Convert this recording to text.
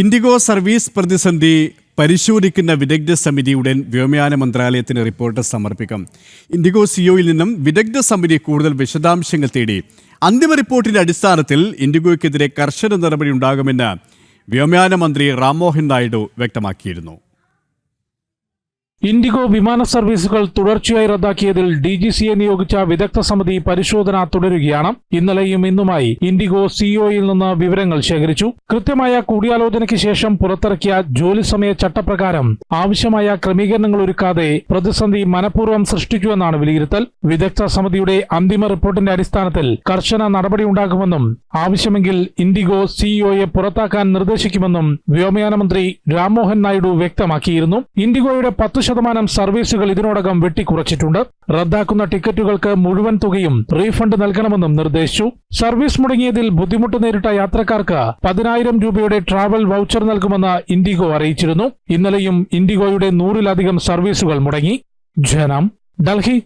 IndiGo service പ്രതിസന്ധി പരിശോധിക്കുന്ന വിദഗ്ധ സമിതി ഉടൻ വ്യോമയാന മന്ത്രാലയത്തിന് റിപ്പോർട്ട് സമർപ്പിക്കും. ഇൻഡിഗോ സിഒയിൽ നിന്നും വിദഗ്ധ സമിതി കൂടുതൽ വിശദാംശങ്ങൾ തേടി അന്തിമ റിപ്പോർട്ടിന്റെ അടിസ്ഥാനത്തിൽ ഇൻഡിഗോയ്ക്കെതിരെ കർശന നടപടി ഉണ്ടാകുമെന്ന് വ്യോമയാന മന്ത്രി റാംമോഹൻ നായിഡു വ്യക്തമാക്കിയിരുന്നു. ഇൻഡിഗോ വിമാന സർവീസുകൾ തുടർച്ചയായി റദ്ദാക്കിയതിൽ ഡി ജി സിയെ നിയോഗിച്ച വിദഗ്ധ സമിതി പരിശോധന തുടരുകയാണ്. ഇന്നലെയും ഇന്നുമായി ഇൻഡിഗോ സിഇഒയിൽ നിന്ന് വിവരങ്ങൾ ശേഖരിച്ചു. കൃത്യമായ കൂടിയാലോചനയ്ക്ക് ശേഷം പുറത്തിറക്കിയ ജോലി സമയ ചട്ടപ്രകാരം ആവശ്യമായ ക്രമീകരണങ്ങൾ ഒരുക്കാതെ പ്രതിസന്ധി മനഃപൂർവം സൃഷ്ടിച്ചുവെന്നാണ് വിലയിരുത്തൽ. വിദഗ്ധ സമിതിയുടെ അന്തിമ റിപ്പോർട്ടിന്റെ അടിസ്ഥാനത്തിൽ കർശന നടപടിയുണ്ടാകുമെന്നും ആവശ്യമെങ്കിൽ ഇൻഡിഗോ സിഇഒയെ പുറത്താക്കാൻ നിർദ്ദേശിക്കുമെന്നും വ്യോമയാന മന്ത്രി രാംമോഹൻ നായിഡു വ്യക്തമാക്കിയിരുന്നു. ഇൻഡിഗോയുടെ പത്ത് ശതമാനം സർവീസുകൾ ഇതിനോടകം വെട്ടിക്കുറച്ചിട്ടുണ്ട്. റദ്ദാക്കുന്ന ടിക്കറ്റുകൾക്ക് മുഴുവൻ തുകയും റീഫണ്ട് നൽകണമെന്നും നിർദ്ദേശിച്ചു. സർവീസ് മുടങ്ങിയതിൽ ബുദ്ധിമുട്ട് നേരിട്ട യാത്രക്കാർക്ക് പതിനായിരം രൂപയുടെ ട്രാവൽ വൗച്ചർ നൽകുമെന്ന് ഇൻഡിഗോ അറിയിച്ചിരുന്നു. ഇന്നലെയും ഇൻഡിഗോയുടെ നൂറിലധികം സർവീസുകൾ മുടങ്ങി. ജനം ഡൽഹി.